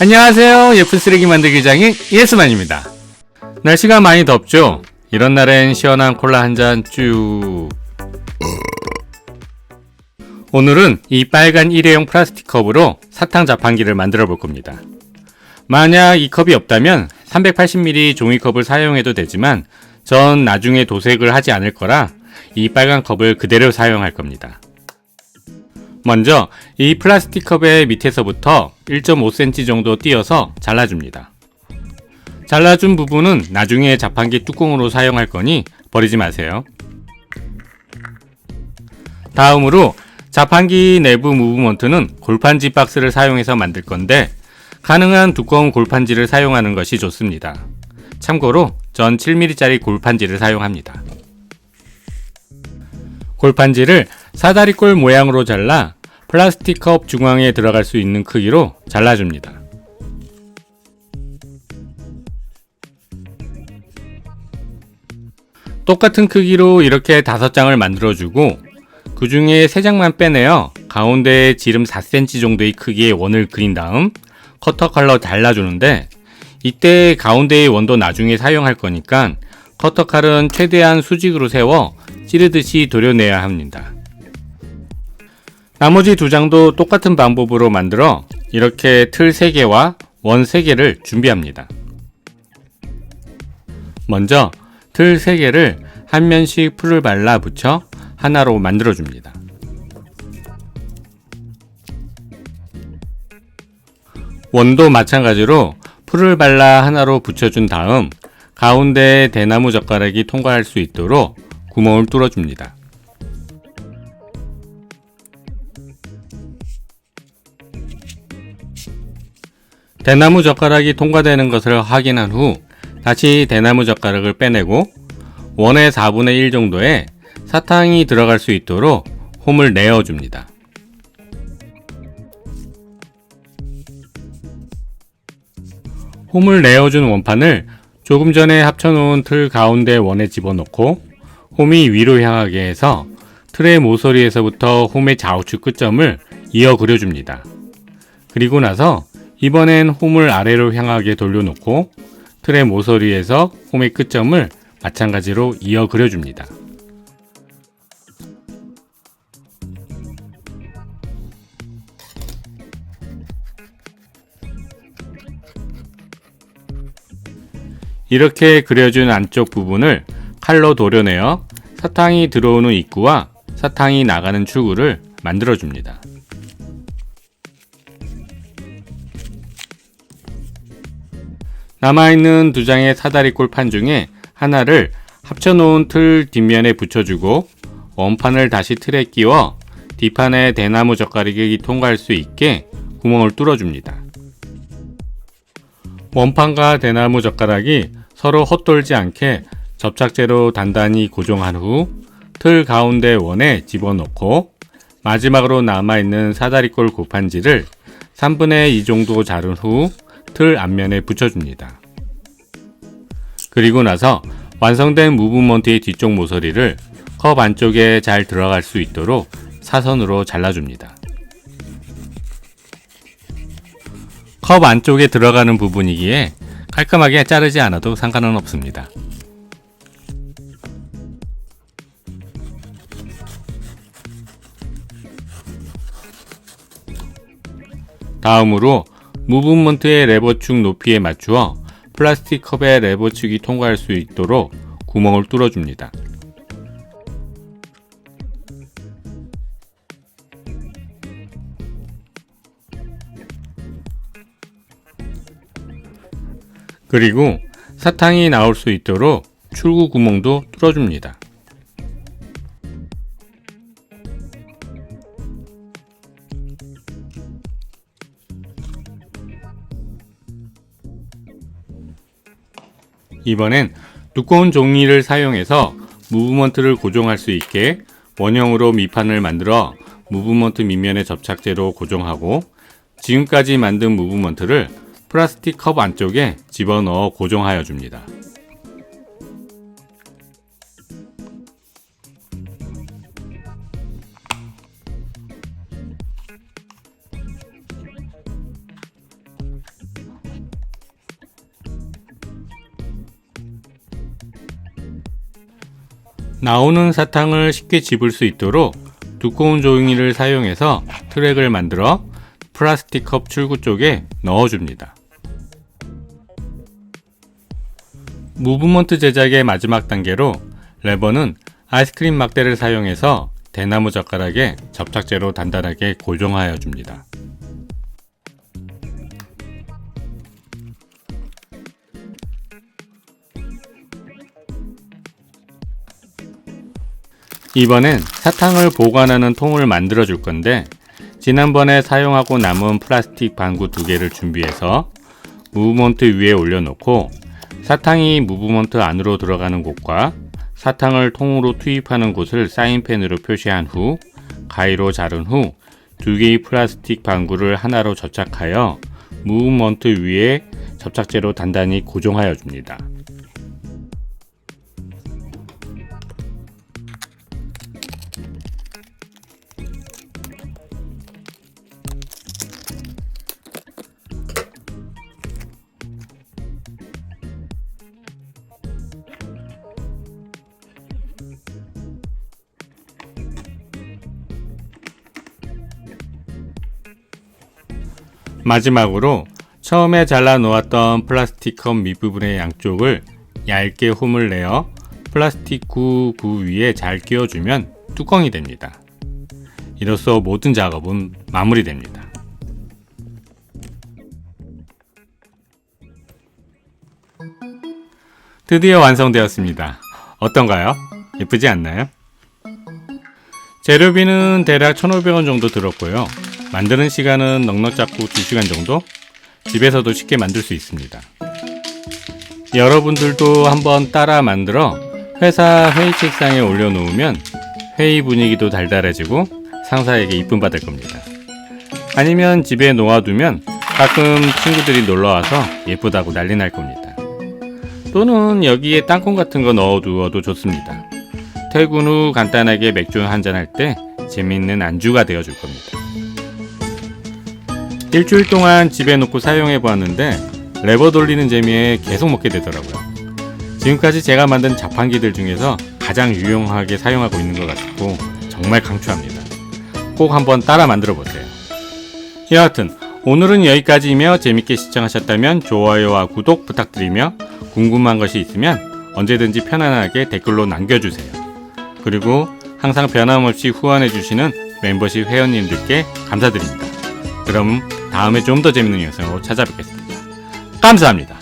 안녕하세요. 예쁜 쓰레기 만들기 장인 예스만입니다. 날씨가 많이 덥죠? 이런 날엔 시원한 콜라 한 잔 쭉. 오늘은 이 빨간 일회용 플라스틱 컵으로 사탕 자판기를 만들어 볼 겁니다. 만약 이 컵이 없다면 380ml 종이컵을 사용해도 되지만 전 나중에 도색을 하지 않을 거라 이 빨간 컵을 그대로 사용할 겁니다. 먼저 이 플라스틱 컵의 밑에서부터 1.5cm 정도 띄어서 잘라줍니다. 잘라준 부분은 나중에 자판기 뚜껑으로 사용할 거니 버리지 마세요. 다음으로 자판기 내부 무브먼트는 골판지 박스를 사용해서 만들 건데 가능한 두꺼운 골판지를 사용하는 것이 좋습니다. 참고로 전 7mm짜리 골판지를 사용합니다. 골판지를 사다리꼴 모양으로 잘라 플라스틱 컵 중앙에 들어갈 수 있는 크기로 잘라줍니다. 똑같은 크기로 이렇게 다섯 장을 만들어주고 그 중에 세 장만 빼내어 가운데에 지름 4cm 정도의 크기의 원을 그린 다음 커터 칼로 잘라주는데 이때 가운데의 원도 나중에 사용할 거니까 커터 칼은 최대한 수직으로 세워 찌르듯이 도려내야 합니다. 나머지 두 장도 똑같은 방법으로 만들어 이렇게 틀 3개와 원 3개를 준비합니다. 먼저 틀 3개를 한 면씩 풀을 발라 붙여 하나로 만들어 줍니다. 원도 마찬가지로 풀을 발라 하나로 붙여준 다음 가운데에 대나무 젓가락이 통과할 수 있도록 구멍을 뚫어줍니다. 대나무 젓가락이 통과되는 것을 확인한 후 다시 대나무 젓가락을 빼내고 원의 4분의 1 정도의 사탕이 들어갈 수 있도록 홈을 내어줍니다. 홈을 내어준 원판을 조금 전에 합쳐놓은 틀 가운데 원에 집어넣고 홈이 위로 향하게 해서 틀의 모서리에서부터 홈의 좌우측 끝점을 이어 그려줍니다. 그리고 나서 이번엔 홈을 아래로 향하게 돌려놓고 틀의 모서리에서 홈의 끝점을 마찬가지로 이어 그려줍니다. 이렇게 그려준 안쪽 부분을 칼로 도려내어 사탕이 들어오는 입구와 사탕이 나가는 출구를 만들어줍니다. 남아있는 두 장의 사다리꼴 판 중에 하나를 합쳐놓은 틀 뒷면에 붙여주고 원판을 다시 틀에 끼워 뒷판에 대나무 젓가락이 통과할 수 있게 구멍을 뚫어줍니다. 원판과 대나무 젓가락이 서로 헛돌지 않게 접착제로 단단히 고정한 후 틀 가운데 원에 집어넣고 마지막으로 남아있는 사다리꼴 고판지를 3분의 2 정도 자른 후 틀 앞면에 붙여줍니다. 그리고 나서 완성된 무브먼트의 뒤쪽 모서리를 컵 안쪽에 잘 들어갈 수 있도록 사선으로 잘라줍니다. 컵 안쪽에 들어가는 부분이기에 깔끔하게 자르지 않아도 상관은 없습니다. 다음으로 무브먼트의 레버축 높이에 맞추어 플라스틱 컵의 레버축이 통과할 수 있도록 구멍을 뚫어줍니다. 그리고 사탕이 나올 수 있도록 출구 구멍도 뚫어줍니다. 이번엔 두꺼운 종이를 사용해서 무브먼트를 고정할 수 있게 원형으로 밑판을 만들어 무브먼트 밑면에 접착제로 고정하고 지금까지 만든 무브먼트를 플라스틱 컵 안쪽에 집어넣어 고정하여 줍니다. 나오는 사탕을 쉽게 집을 수 있도록 두꺼운 종이를 사용해서 트랙을 만들어 플라스틱 컵 출구 쪽에 넣어줍니다. 무브먼트 제작의 마지막 단계로 레버는 아이스크림 막대를 사용해서 대나무 젓가락에 접착제로 단단하게 고정하여 줍니다. 이번엔 사탕을 보관하는 통을 만들어 줄 건데 지난번에 사용하고 남은 플라스틱 방구 두 개를 준비해서 무브먼트 위에 올려놓고 사탕이 무브먼트 안으로 들어가는 곳과 사탕을 통으로 투입하는 곳을 사인펜으로 표시한 후 가위로 자른 후 두 개의 플라스틱 방구를 하나로 접착하여 무브먼트 위에 접착제로 단단히 고정하여 줍니다. 마지막으로 처음에 잘라 놓았던 플라스틱 컵 밑부분의 양쪽을 얇게 홈을 내어 플라스틱 구, 구 위에 잘 끼워주면 뚜껑이 됩니다. 이로써 모든 작업은 마무리됩니다. 드디어 완성되었습니다. 어떤가요? 예쁘지 않나요? 재료비는 대략 1,500원 정도 들었고요. 만드는 시간은 넉넉 잡고 2시간 정도? 집에서도 쉽게 만들 수 있습니다. 여러분들도 한번 따라 만들어 회사 회의 책상에 올려놓으면 회의 분위기도 달달해지고 상사에게 이쁨 받을 겁니다. 아니면 집에 놓아두면 가끔 친구들이 놀러와서 예쁘다고 난리 날 겁니다. 또는 여기에 땅콩 같은 거 넣어 두어도 좋습니다. 퇴근 후 간단하게 맥주 한 잔 할 때 재미있는 안주가 되어줄 겁니다. 일주일 동안 집에 놓고 사용해 보았는데 레버 돌리는 재미에 계속 먹게 되더라고요. 지금까지 제가 만든 자판기들 중에서 가장 유용하게 사용하고 있는 것 같고 정말 강추합니다. 꼭 한번 따라 만들어 보세요. 여하튼 오늘은 여기까지이며 재밌게 시청하셨다면 좋아요와 구독 부탁드리며 궁금한 것이 있으면 언제든지 편안하게 댓글로 남겨주세요. 그리고 항상 변함없이 후원해주시는 멤버십 회원님들께 감사드립니다. 그럼 다음에 좀 더 재밌는 영상으로 찾아뵙겠습니다. 감사합니다.